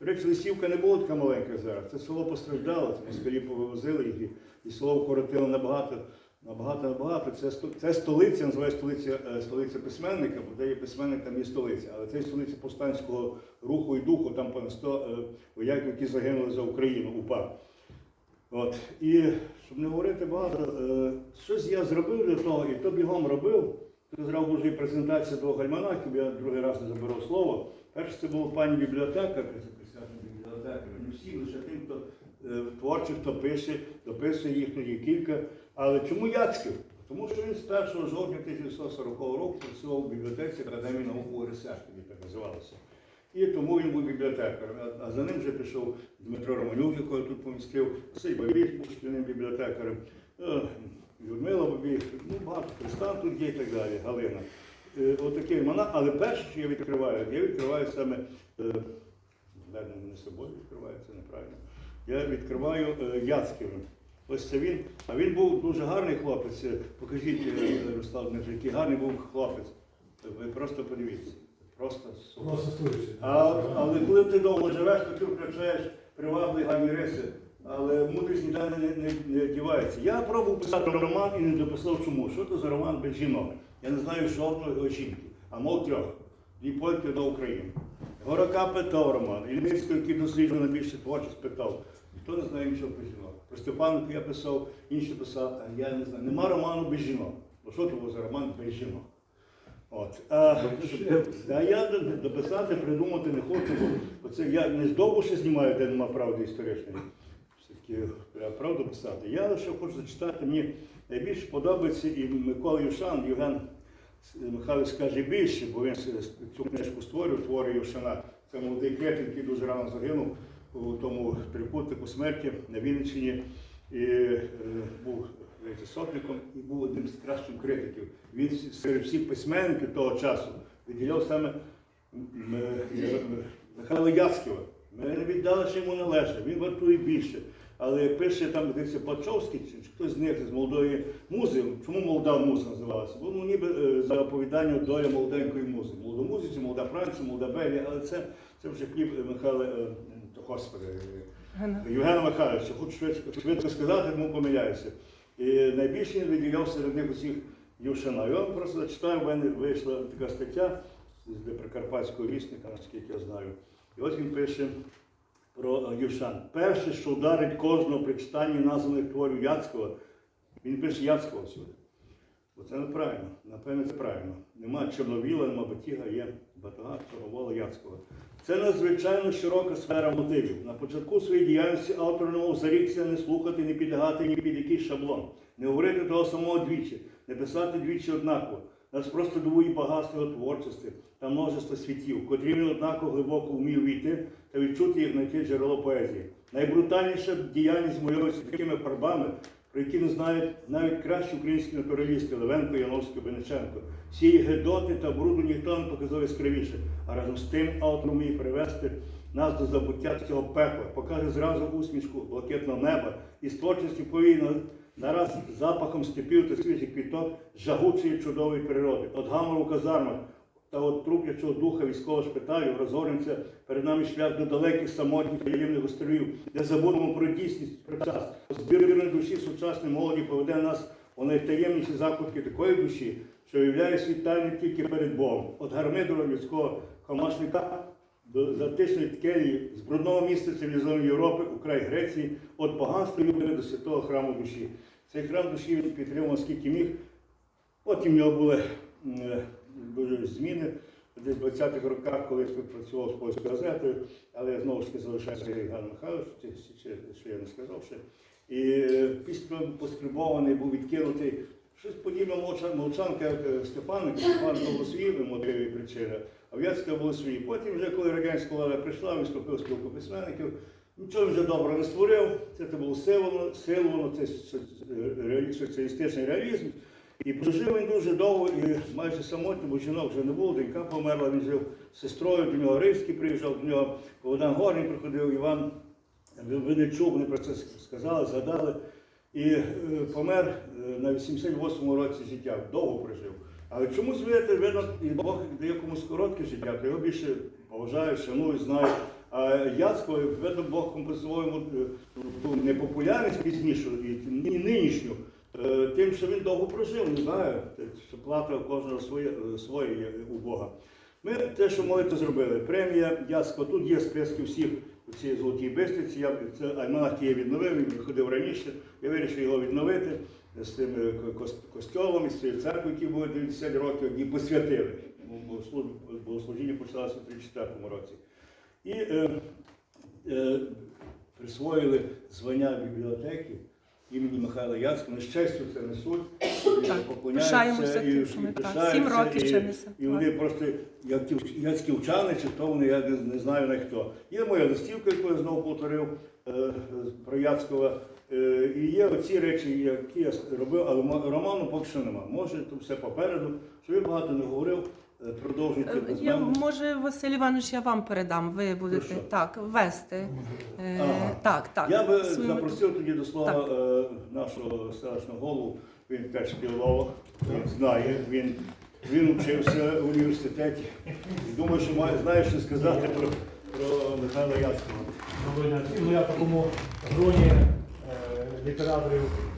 До речі, Лисівка не була така маленька зараз. Це село постраждало, це москалі повивозили і, і село вкоротило набагато, набагато, набагато. Це, це столиця, називає столиця, е, столиця письменника, бо де є письменник, там є столиця. Але це столиця повстанського руху і духу, там понад 100 е, вояків, які загинули за Україну, УПА. От. І щоб не говорити багато, е, щось я зробив для того, і то бігом робив. Зразу вже і презентація двох альманахів, я другий раз не заберу слово. Перше це була пані бібліотекар, бібліотекар. Не всі, лише тим, хто е, творчих, хто пише, дописує їх, тут є кілька. Але чому Яцьків? Тому що він з 1 жовтня 1940 року працював у бібліотеці Академії наук УРСР, тоді так називалося. І тому він був бібліотекарем. А- А за ним вже пішов Дмитро Романюк, якого тут помістив, Василь Бабіч був шкільним бібліотекарем, е, Людмила Бабіч, ну багато Христан тут є і так далі, Галина. Е, Отакий мана, але перше, що я відкриваю, я відкриваю саме, е, ладно, не собою відкриваю, це неправильно. Я відкриваю е, Яцьківим. Ось це він. А він був дуже гарний хлопець. Покажіть, Руслан який гарний був хлопець. Ви просто подивіться. Просто супер. А, але коли ти довго живеш, то ти втрачаєш привабливі гарні риси. Але мудрість ніде не, не, не дівається. Я пробував писати роман і не дописав чому. Що це за роман без жінок? Я не знаю жодної жінки, а мов трьох. Дві польки до України. Горака питав роман, Ільницького, який досліджував найбільше творчість, питав. Ніхто не знає нічого про жінок. Про Степанку я писав, інші писав, а я не знаю. Нема роману без жінок. Бо що це був за роман без жінок? От. А, а я дописати, придумати не хочу, бо- це я не з Довбуша знімаю, де нема правди історичної. Все-таки правду писати. Я лише хочу зачитати, мені найбільше подобається і Микола Юшан, Євген Михайлович скаже більше, бо він цю книжку створював, твори Юшана. Це молодий критик, який дуже рано загинув у тому трикутнику смерті на Вінниччині. І е, був сотником і був одним з кращих критиків. Він серед всіх письменників того часу виділяв саме е, Михайла Яцьківа. Ми не віддали, йому належить, він вартує більше. Але пише там, дивиться, Пачовський, чи, хтось з них з молодої музи. Чому молода муза називалася? Бо ну, ніби е, за оповідання доля молоденької музи. Молодомузиці, молода Франція, молода Белгія, але це, це вже хліб е, Михайла, е, господи, Євгена Михайловича, хочу швидко, швидко сказати, тому помиляюся. І найбільше він виділяв серед них усіх Юшина. Я вам просто зачитаю, в мене вийшла така стаття з Прикарпатського вісника, наскільки я знаю. І ось він пише про е, Юшан. Перше, що вдарить кожного при читанні названих творів Яцького, він пише Яцького всюди. Бо це неправильно. Напевне, це правильно. Нема Чорновіла, нема Батіга, є Батага, Чорновола, Яцького. Це надзвичайно широка сфера мотивів. На початку своєї діяльності автор не мов зарікся не слухати, не підлягати ні під якийсь шаблон, не говорити того самого двічі, не писати двічі однаково. Нас просто дивує багатство його творчості та множество світів, котрі він однаково глибоко вмів війти та відчути їх знайти джерело поезії. Найбрутальніша діяльність малюється такими фарбами, про які не знають навіть кращі українські натуралісти Левенко, Яновський, Бениченко. Всі гедоти та бруду ніхто не показав яскравіше, а разом з тим автор вміє привести нас до забуття цього пекла, покаже зразу усмішку блакитного неба і з творчості повійно нараз запахом степів та свіжих квіток жагучої чудової природи. От гамору в казармах та от труп'ячого духа військового шпиталю розгорнеться перед нами шлях до далеких самотніх таємних островів, де забудемо про дійсність, про час. Збірної душі сучасної молоді поведе нас у найтаємніші закутки такої душі, що виявляє свій тайни тільки перед Богом. От гармидора людського хамашника до затишної ткелі з брудного міста цивілізованої Європи, у край Греції, от багатства любили до святого храму душі. Цей храм душі він підтримував скільки міг. Потім в нього були е, дуже зміни десь в 20-х роках, коли я працював з польською газетою, але я знову ж таки залишаюся Євген Михайлович, що я не сказав ще. І е, після поскрибований був відкинутий. Щось подібне мовчанка Степаника, Степан був свої мотиви і причини, а В'яцька були свої. Потім, вже коли радянська влада прийшла, він вступив в спілку письменників. Нічого вже добре не створив. Це, було силовано, силовано, це соціалістичний реалізм. І прожив він дуже довго і майже самотньо, бо жінок вже не було, донька померла, він жив з сестрою, до нього Римський приїжджав, до нього Богдан Горний приходив, Іван ви, ви не чув, вони про це сказали, згадали. І е, помер е, на 88-му році життя, довго прожив. Але чомусь видите, видно, і Бог дає комусь коротке життя, то його більше поважають, шанують, знають. А Яцько, видно, Бог по-своєму е, ту непопулярність пізнішу і нинішню, тим, що він довго прожив, не знаю, що плата у кожного своє, своє у Бога. Ми те, що могли, то зробили. Премія Яцько, тут є списки всіх у цій золотій бистриці. Я це альманах я відновив, він ходив раніше. Я вирішив його відновити з тим е, з костьолом, із цією церквою, які були 90 років, і посвятили. Богослужіння почалося у 34 році. І е, е, присвоїли звання бібліотеки імені Михайла Яцького. На щастя, це несуть. поклоняються, і- пишаються, Сім років і- ще несе. І вони просто, як ті яцькі вчани, чи хто вони, я не, знаю на хто. Є моя листівка, яку я знову повторив е, про Яцького. Е, і є оці речі, які я робив, але роману поки що нема. Може, то все попереду. Що я багато не говорив, продовжуйте без Я, мене. може, Василь Іванович, я вам передам. Ви будете що? так вести. Е, Ага. Так, так. Я би Своїми- запросив тоді до слова е, нашого селищного голову. Він теж філолог, він знає, він, він вчився в університеті. І думаю, що має, знає, що сказати про, про Михайла Яцького. Доброго дня всім. Ну, я в такому гроні е, літераторів е,